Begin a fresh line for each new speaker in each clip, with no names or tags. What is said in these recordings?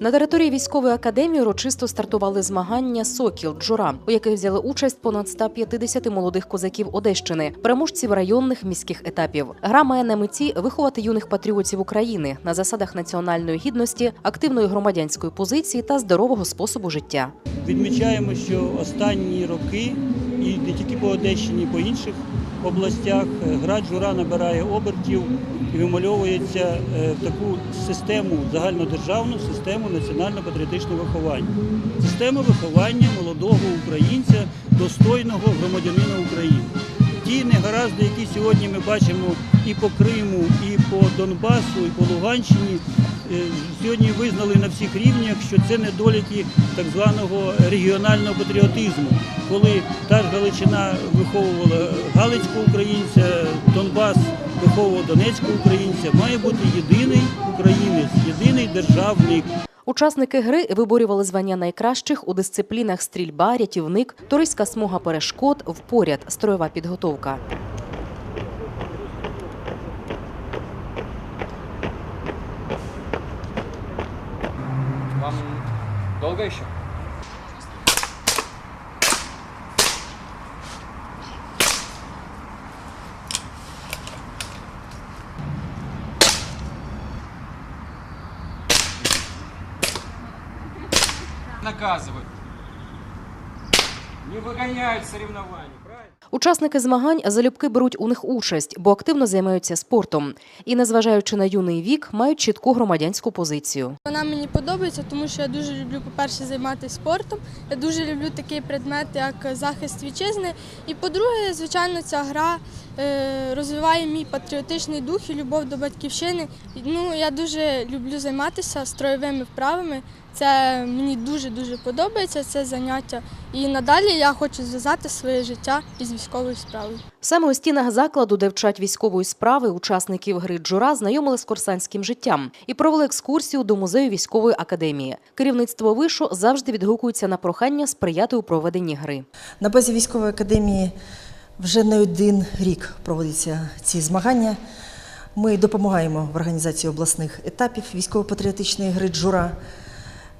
На території військової академії урочисто стартували змагання Сокіл Джура, у яких взяли участь понад 150 молодих козаків Одещини, переможців районних міських етапів. Гра має на меті виховати юних патріотів України на засадах національної гідності, активної громадянської позиції та здорового способу життя.
Відмічаємо, що останні роки, і не тільки по Одещині, і по інших областях, е, гра джура набирає обертів і вимальовується е, в таку систему, загальнодержавну систему національно-патріотичного виховання. Система виховання молодого українця, достойного громадянина України. Ті негаразди, які сьогодні ми бачимо і по Криму, і по Донбасу, і по Луганщині, сьогодні визнали на всіх рівнях, що це недоліки так званого регіонального патріотизму, коли та ж Галичина виховувала галицького українця, Донбас виховував донецького українця, має бути єдиний українець, єдиний державник.
Учасники гри виборювали звання найкращих у дисциплінах стрільба, рятівник, туристська смуга перешкод, впоряд, строєва підготовка.
Вам долго еще? Наказывают. Не выгоняют соревнований.
Учасники змагань залюбки беруть у них участь, бо активно займаються спортом. І, незважаючи на юний вік, мають чітку громадянську позицію.
Вона мені подобається, тому що я дуже люблю, по-перше, займатися спортом. Я дуже люблю такий предмет, як захист вітчизни. І по-друге, звичайно, ця гра е, розвиває мій патріотичний дух і любов до батьківщини. Ну, я дуже люблю займатися строєвими вправами. Це мені дуже-дуже подобається це заняття. І надалі я хочу зв'язати своє життя із військовою справою.
Саме у стінах закладу, де вчать військової справи, учасників гри Джура знайомили з курсантським життям і провели екскурсію до музею військової академії. Керівництво вишу завжди відгукується на прохання сприяти у проведенні гри.
На базі військової академії вже не один рік проводяться ці змагання. Ми допомагаємо в організації обласних етапів військово-патріотичної гри Джура.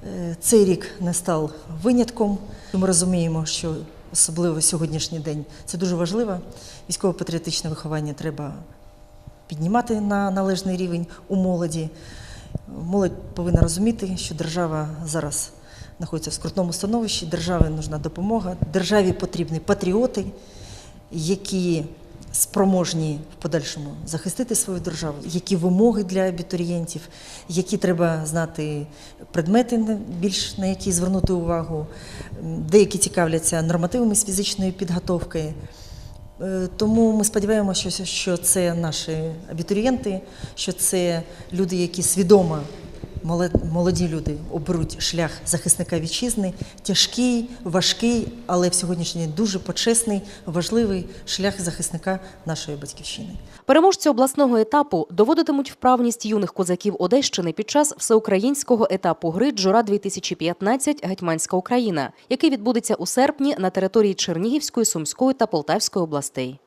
Е, Цей рік не став винятком. Ми розуміємо, що особливо сьогоднішній день це дуже важливо. Військово-патріотичне виховання треба піднімати на належний рівень у молоді. Молодь повинна розуміти, що держава зараз знаходиться в скрутному становищі, державі нужна допомога, державі потрібні патріоти, які спроможні в подальшому захистити свою державу, які вимоги для абітурієнтів, які треба знати предмети, більш на які звернути увагу. Деякі цікавляться нормативами з фізичної підготовки. Е, Тому ми сподіваємося, що- це наші абітурієнти, що це люди, які свідомо молоді люди оберуть шлях захисника вітчизни, тяжкий, важкий, але в сьогоднішній день дуже почесний, важливий шлях захисника нашої батьківщини.
Переможці обласного етапу доводитимуть вправність юних козаків Одещини під час всеукраїнського етапу гри Джура 2015 Гетьманська Україна, який відбудеться у серпні на території Чернігівської, Сумської та Полтавської областей.